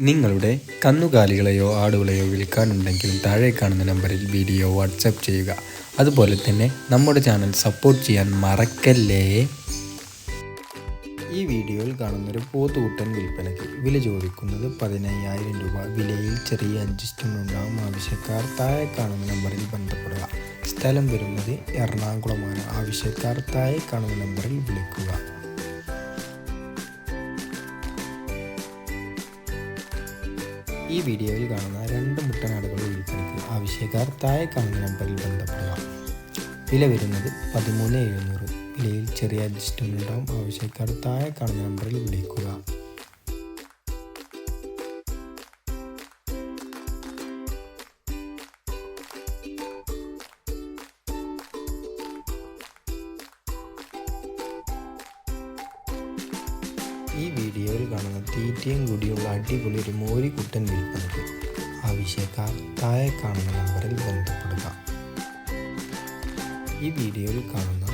നിങ്ങളുടെ കന്നുകാലികളെയോ ആടുകളെയോ വിൽക്കാനുണ്ടെങ്കിൽ താഴെ കാണുന്ന നമ്പറിൽ വീഡിയോ വാട്സപ്പ് ചെയ്യുക. അതുപോലെ തന്നെ നമ്മുടെ ചാനൽ സപ്പോർട്ട് ചെയ്യാൻ മറക്കല്ലേ? ഈ വീഡിയോയിൽ കാണുന്നൊരു പോത്തുകുട്ടൻ വിൽപ്പനയ്ക്ക് വില ചോദിക്കുന്നത് പതിനയ്യായിരം രൂപ. വിലയിൽ ചെറിയ അഡ്ജസ്റ്റ്മെന്റ് ഉണ്ടാകും ആവശ്യക്കാർ. താഴെ കാണുന്ന നമ്പറിൽ ബന്ധപ്പെടുക. സ്ഥലം വരുന്നത് എറണാകുളമാണ്. ആവശ്യക്കാർ താഴെ കാണുന്ന നമ്പറിൽ വിളിക്കുക. ഈ വീഡിയോയിൽ കാണുന്ന രണ്ട് മുട്ടനാടുകൾ വിൽപ്പനയ്ക്ക് ആവശ്യക്കാർ താഴെ കാണുന്ന നമ്പറിൽ ബന്ധപ്പെടുക. വില വരുന്നത് പതിമൂന്ന് എഴുന്നൂറ്. വിലയിൽ ചെറിയ അഡ്ജസ്റ്റ്മെന്റ് ഉണ്ടാവും. ആവശ്യക്കാർ താഴെ കാണുന്ന നമ്പറിൽ വിളിക്കുക. ഈ വീഡിയോയിൽ കാണുന്ന തീറ്റയും കൂടിയുള്ള അടിപൊളി ഒരു മോരിക്കുട്ടൻ വിൽപ്പനയ്ക്ക് ആവശ്യക്കാർ താഴെ കാണുന്ന നമ്പറിൽ ബന്ധപ്പെടുക ഈ വീഡിയോയിൽ കാണുന്ന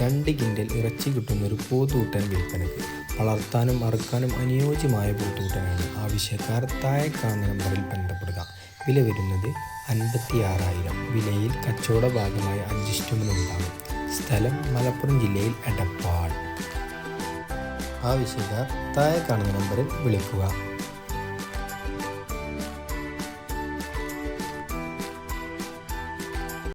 രണ്ട് കിൻഡൽ ഇറച്ചി കിട്ടുന്ന ഒരു പോത്തൂട്ടൻ വിൽപ്പനയ്ക്ക് വളർത്താനും അറുക്കാനും അനുയോജ്യമായ പോത്തൂട്ടനാണ് ആവശ്യക്കാർ താഴെ കാണുന്ന നമ്പറിൽ ബന്ധപ്പെടുക. വില വരുന്നത് അൻപത്തി ആറായിരം വിലയിൽ കച്ചവട ഭാഗമായ അഡ്ജസ്റ്റ്മെന്റ് ഉണ്ടാകും. സ്ഥലം മലപ്പുറം ജില്ലയിൽ എടപ്പാൾ. ആവശ്യക്കാർ താഴെ കാണുന്ന നമ്പറിൽ വിളിക്കുക.